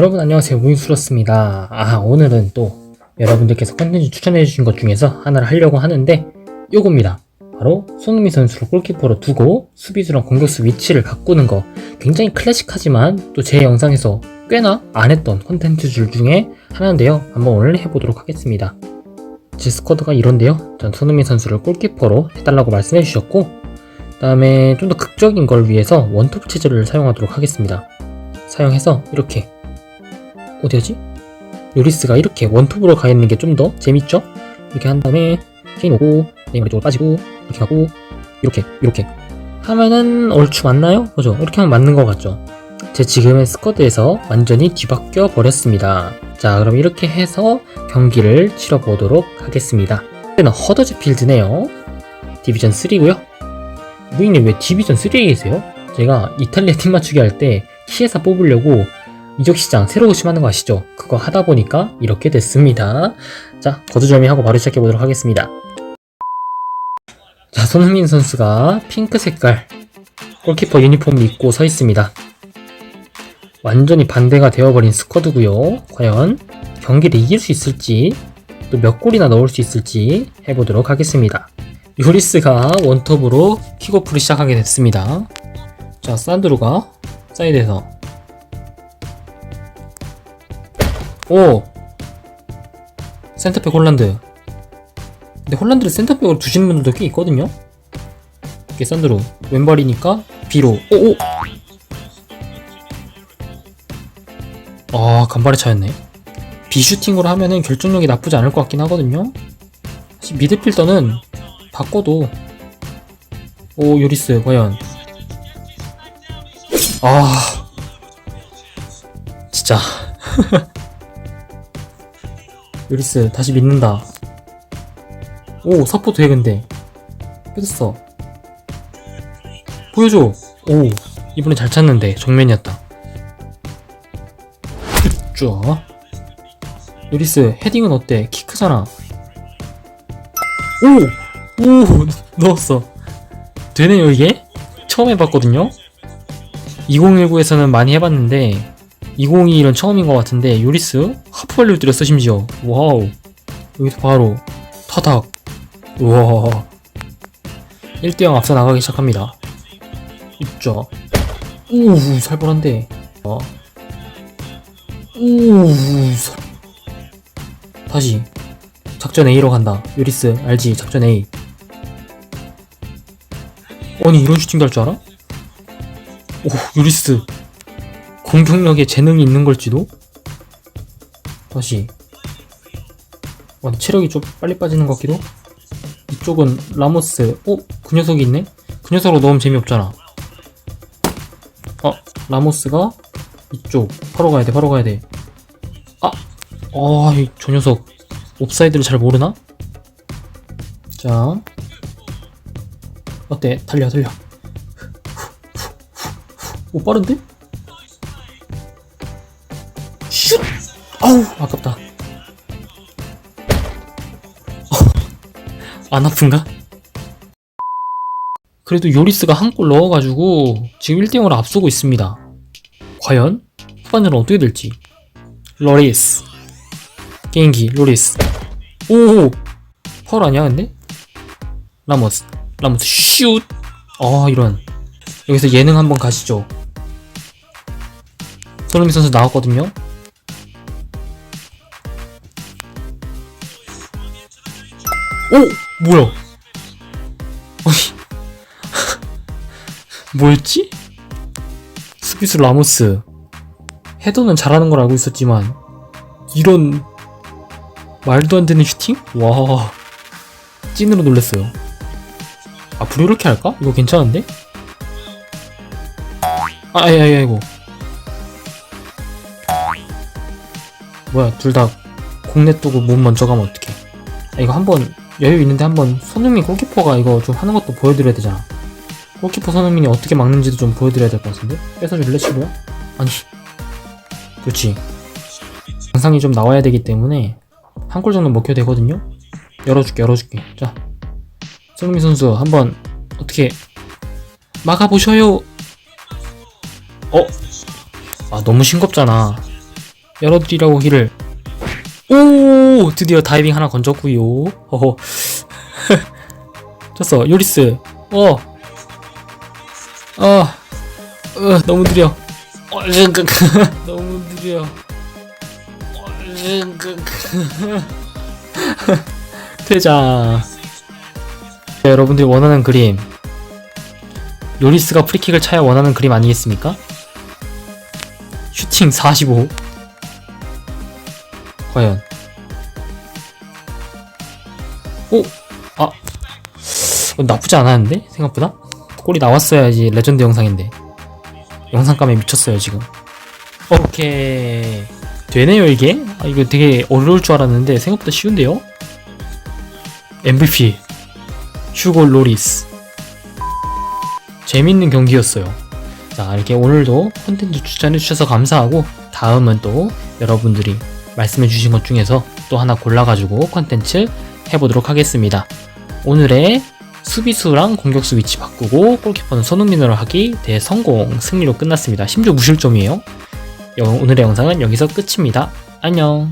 여러분 안녕하세요. 무인수로스입니다. 아 오늘은 또 여러분들께서 컨텐츠 추천해주신 것 중에서 하나를 하려고 하는데 요겁니다. 바로 손흥민 선수를 골키퍼로 두고 수비수랑 공격수 위치를 바꾸는 거. 굉장히 클래식하지만 또 제 영상에서 꽤나 안 했던 컨텐츠들 중에 하나인데요. 한번 오늘 해보도록 하겠습니다. 제 스쿼드가 이런데요. 전 손흥민 선수를 골키퍼로 해달라고 말씀해 주셨고 그 다음에 좀 더 극적인 걸 위해서 원톱 체제를 사용하도록 하겠습니다. 사용해서 이렇게 어디였지? 요리스가 이렇게 원톱으로 가 있는 게 좀 더 재밌죠? 이렇게 한 다음에 케인 오고 네이마르 쪽으로 빠지고 이렇게 가고 이렇게 이렇게 하면은 얼추 맞나요? 그죠? 이렇게 하면 맞는 것 같죠? 제 지금의 스쿼드에서 완전히 뒤바뀌어 버렸습니다. 자 그럼 이렇게 해서 경기를 치러보도록 하겠습니다. 이는 허더즈 필드네요. 디비전 3고요. 무인님 왜 디비전 3에 계세요? 제가 이탈리아 팀 맞추기 할 때 키에서 뽑으려고 이적 시장 새로 오심하는 거 아시죠? 그거 하다 보니까 이렇게 됐습니다. 자, 거두절미하고 바로 시작해 보도록 하겠습니다. 자, 손흥민 선수가 핑크 색깔 골키퍼 유니폼을 입고 서 있습니다. 완전히 반대가 되어버린 스쿼드고요. 과연 경기를 이길 수 있을지 또 몇 골이나 넣을 수 있을지 해보도록 하겠습니다. 요리스가 원톱으로 킥오프를 시작하게 됐습니다. 자, 산드루가 사이드에서 오! 센터백 홀란드. 근데 홀란드를 센터백으로 두시는 분들도 꽤 있거든요? 이게 산드로. 왼발이니까 B로. 오! 오! 아, 간발의 차였네. B 슈팅으로 하면은 결정력이 나쁘지 않을 것 같긴 하거든요? 사실 미드필더는 바꿔도 오, 요리스, 과연. 아. 진짜. 요리스 다시 믿는다. 오 사포 돼 근데 뺏었어. 보여줘. 오 이번에 잘 찾는데 정면이었다. 쭉. 요리스 헤딩은 어때? 키 크잖아. 오! 오! 넣었어. 되네요 이게? 처음 해봤거든요? 2019에서는 많이 해봤는데 2021은 처음인 것 같은데 요리스 하프발리를 때렸어 심지어. 와우. 여기서 바로 타닥. 우와. 1대0 앞서 나가기 시작합니다. 있죠 우 살벌한데. 어. 우 살... 다시. 작전 A로 간다. 요리스 알지? 작전 A. 아니 이런 슈팅도 할 줄 알아? 오 요리스. 공격력에 재능이 있는 걸지도? 다시 와, 체력이 좀 빨리 빠지는 것 같기도? 이쪽은 라모스 어? 그 녀석이 있네? 그 녀석으로 넣으면 재미없잖아 어? 라모스가 이쪽 바로 가야돼 바로 가야돼 아! 아, 저 녀석 옵사이드를 잘 모르나? 자 어때? 달려 달려 오 빠른데? 아우 아깝다. 안 아픈가? 그래도 요리스가 한 골 넣어가지고 지금 1대0으로 앞서고 있습니다. 과연 후반전은 어떻게 될지. 로리스. 게임기 로리스. 오 파울 아니야 근데? 라모스 라모스 슛! 아 이런. 여기서 예능 한번 가시죠. 손흥민 선수 나왔거든요 오! 뭐야? 뭐였지? 수비수 라모스 헤더는 잘하는 걸 알고 있었지만 이런 말도 안 되는 슈팅? 와 찐으로 놀랬어요 앞으로 이렇게 할까? 이거 괜찮은데? 아, 아이, 아이, 아이고. 뭐야, 둘 다 공내 두고 몸 먼저 가면 어떡해. 아, 이거 한번 여유 있는데 한번 손흥민 골키퍼가 이거 좀 하는 것도 보여드려야 되잖아. 골키퍼 손흥민이 어떻게 막는지도 좀 보여드려야 될 것 같은데? 뺏어줄래, 치고야? 아니. 그렇지. 영상이 좀 나와야 되기 때문에 한 골 정도 먹혀야 되거든요? 열어줄게, 열어줄게. 자. 손흥민 선수 한번 어떻게 막아보셔요. 어? 아 너무 싱겁잖아 열어드리라고 길을. 오! 드디어 다이빙 하나 건졌구요. 어허. 쳤어. 요리스. 어. 어. 어, 너무 느려. 어. 너무 느려. 퇴장. 네, 여러분들이 원하는 그림. 요리스가 프리킥을 차야 원하는 그림 아니겠습니까? 슈팅 45. 과연. 오! 아. 어, 나쁘지 않았는데? 생각보다? 골이 나왔어야지 레전드 영상인데. 영상감에 미쳤어요, 지금. 오케이. 되네요, 이게? 아, 이거 되게 어려울 줄 알았는데 생각보다 쉬운데요? MVP. 휴고 로리스. 재밌는 경기였어요. 자, 이렇게 오늘도 콘텐츠 추천해주셔서 감사하고, 다음은 또 여러분들이 말씀해주신 것 중에서 또 하나 골라가지고 콘텐츠 해보도록 하겠습니다. 오늘의 수비수랑 공격수 위치 바꾸고 골키퍼는 손흥민으로 하기 대성공 승리로 끝났습니다. 심지어 무실점이에요. 여- 오늘의 영상은 여기서 끝입니다. 안녕.